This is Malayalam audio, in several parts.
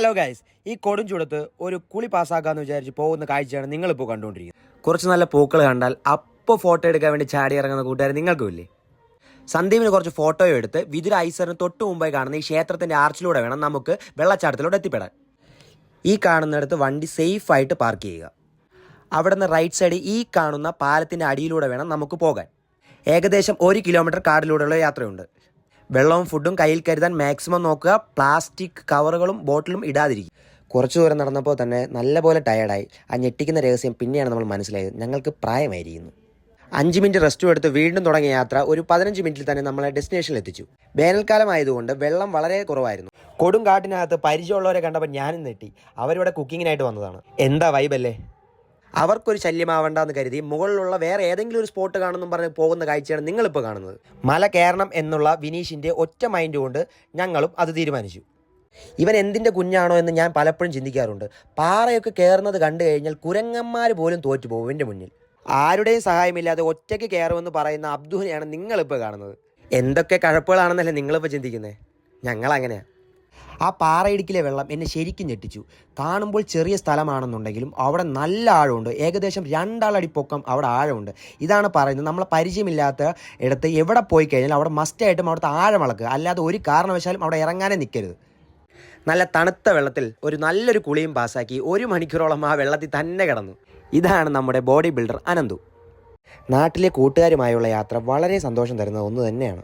ഹലോ ഗൈസ് ഈ കൊടും ചൂടത്ത് ഒരു കുളി പാസ്സാക്കാന്ന് വിചാരിച്ച് പോകുന്ന കാഴ്ചയാണ് നിങ്ങളിപ്പോൾ കണ്ടുകൊണ്ടിരിക്കുന്നത്. കുറച്ച് നല്ല പൂക്കൾ കണ്ടാൽ അപ്പോൾ ഫോട്ടോ എടുക്കാൻ വേണ്ടി ചാടി ഇറങ്ങുന്ന കൂട്ടുകാർ നിങ്ങൾക്കുമില്ലേ? സന്ദീപിന് കുറച്ച് ഫോട്ടോയും എടുത്ത് വിതുര ഐസറിന് തൊട്ട് മുമ്പായി കാണുന്ന ഈ ക്ഷേത്രത്തിന്റെ ആർച്ചിലൂടെ വേണം നമുക്ക് വെള്ളച്ചാട്ടത്തിലൂടെ എത്തിപ്പെടാൻ. ഈ കാണുന്നിടത്ത് വണ്ടി സേഫായിട്ട് പാർക്ക് ചെയ്യുക. അവിടെ നിന്ന് റൈറ്റ് സൈഡ് ഈ കാണുന്ന പാലത്തിന്റെ അടിയിലൂടെ വേണം നമുക്ക് പോകാൻ. ഏകദേശം ഒരു കിലോമീറ്റർ കാടിലൂടെയുള്ള യാത്രയുണ്ട്. വെള്ളവും ഫുഡും കയ്യിൽ കരുതാൻ മാക്സിമം നോക്കുക. പ്ലാസ്റ്റിക് കവറുകളും ബോട്ടിലും ഇടാതിരിക്കും കുറച്ചു ദൂരം നടന്നപ്പോൾ തന്നെ നല്ലപോലെ ടയർഡായി ആ ഞെട്ടിക്കുന്ന രഹസ്യം പിന്നെയാണ് നമ്മൾ മനസ്സിലായത്. ഞങ്ങൾക്ക് പ്രായമായിരിക്കുന്നു. അഞ്ച് മിനിറ്റ് റെസ്റ്റും എടുത്ത് വീണ്ടും തുടങ്ങിയ യാത്ര ഒരു പതിനഞ്ച് മിനിറ്റിൽ തന്നെ നമ്മളെ ഡെസ്റ്റിനേഷനിൽ എത്തിച്ചു. വേനൽക്കാലം ആയതുകൊണ്ട് വെള്ളം വളരെ കുറവായിരുന്നു. കൊടും കാട്ടിനകത്ത് പരിചയമുള്ളവരെ കണ്ടപ്പോൾ ഞാനും നെട്ടി അവരിവിടെ കുക്കിങ്ങിനായിട്ട് വന്നതാണ്. എന്താ വൈബല്ലേ അവർക്കൊരു ശല്യമാവണ്ടെന്ന് കരുതി മുകളിലുള്ള വേറെ ഏതെങ്കിലും ഒരു സ്പോട്ട് കാണുമെന്നും പറഞ്ഞ് പോകുന്ന കാഴ്ചയാണ് നിങ്ങളിപ്പോൾ കാണുന്നത്. മല കയറണം എന്നുള്ള വിനീഷിന്റെ ഒറ്റ മൈൻഡ് കൊണ്ട് ഞങ്ങളും അത് തീരുമാനിച്ചു. ഇവൻ എന്തിന്റെ കുഞ്ഞാണോ എന്ന് ഞാൻ പലപ്പോഴും ചിന്തിക്കാറുണ്ട്. പാറയൊക്കെ കയറുന്നത് കണ്ടു കഴിഞ്ഞാൽ കുരങ്ങന്മാർ പോലും തോറ്റു പോകും എന്റെ മുന്നിൽ. ആരുടെയും സഹായമില്ലാതെ ഒറ്റയ്ക്ക് കയറുമെന്ന് പറയുന്ന അബ്ദുഹിനെയാണ് നിങ്ങളിപ്പോൾ കാണുന്നത്. എന്തൊക്കെ കഴപ്പുകളാണെന്നല്ലേ നിങ്ങളിപ്പോൾ ചിന്തിക്കുന്നത് ഞങ്ങളങ്ങനെയാണ് ആ പാറയിടുക്കിലെ വെള്ളം എന്നെ ശരിക്കും ഞെട്ടിച്ചു. കാണുമ്പോൾ ചെറിയ സ്ഥലമാണെന്നുണ്ടെങ്കിലും അവിടെ നല്ല ആഴമുണ്ട്. ഏകദേശം രണ്ടാളടി പൊക്കം അവിടെ ആഴമുണ്ട്. ഇതാണ് പറയുന്നത്. നമ്മളെ പരിചയമില്ലാത്ത ഇടത്ത് എവിടെ പോയി കഴിഞ്ഞാൽ അവിടെ മസ്റ്റായിട്ടും അവിടുത്തെ ആഴം അളക്കുക. അല്ലാതെ ഒരു കാരണവശാലും അവിടെ ഇറങ്ങാനേ നിൽക്കരുത്. നല്ല തണുത്ത വെള്ളത്തിൽ ഒരു നല്ലൊരു കുളിയും പാസ്സാക്കി ഒരു മണിക്കൂറോളം ആ വെള്ളത്തിൽ തന്നെ കിടന്നു. ഇതാണ് നമ്മുടെ ബോഡി ബിൽഡർ അനന്തു. നാട്ടിലെ കൂട്ടുകാരുമായുള്ള യാത്ര വളരെ സന്തോഷം തരുന്ന ഒന്ന് തന്നെയാണ്.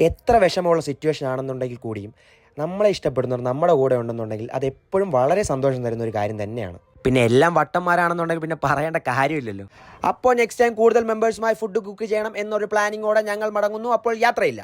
എത്ര വിഷമമുള്ള സിറ്റുവേഷൻ ആണെന്നുണ്ടെങ്കിൽ കൂടിയും നമ്മളെ ഇഷ്ടപ്പെടുന്നവർ നമ്മുടെ കൂടെ ഉണ്ടെന്നുണ്ടെങ്കിൽ അത് എപ്പോഴും വളരെ സന്തോഷം തരുന്ന ഒരു കാര്യം തന്നെയാണ്. പിന്നെ എല്ലാം വട്ടന്മാരാണെന്നുണ്ടെങ്കിൽ പിന്നെ പറയേണ്ട കാര്യമില്ലല്ലോ. അപ്പോൾ നെക്സ്റ്റ് ടൈം കൂടുതൽ മെമ്പേഴ്സുമായി ഫുഡ് കുക്ക് ചെയ്യണം എന്നൊരു പ്ലാനിങ്ങോടെ ഞങ്ങൾ മടങ്ങുന്നു. അപ്പോൾ യാത്രയില്ല.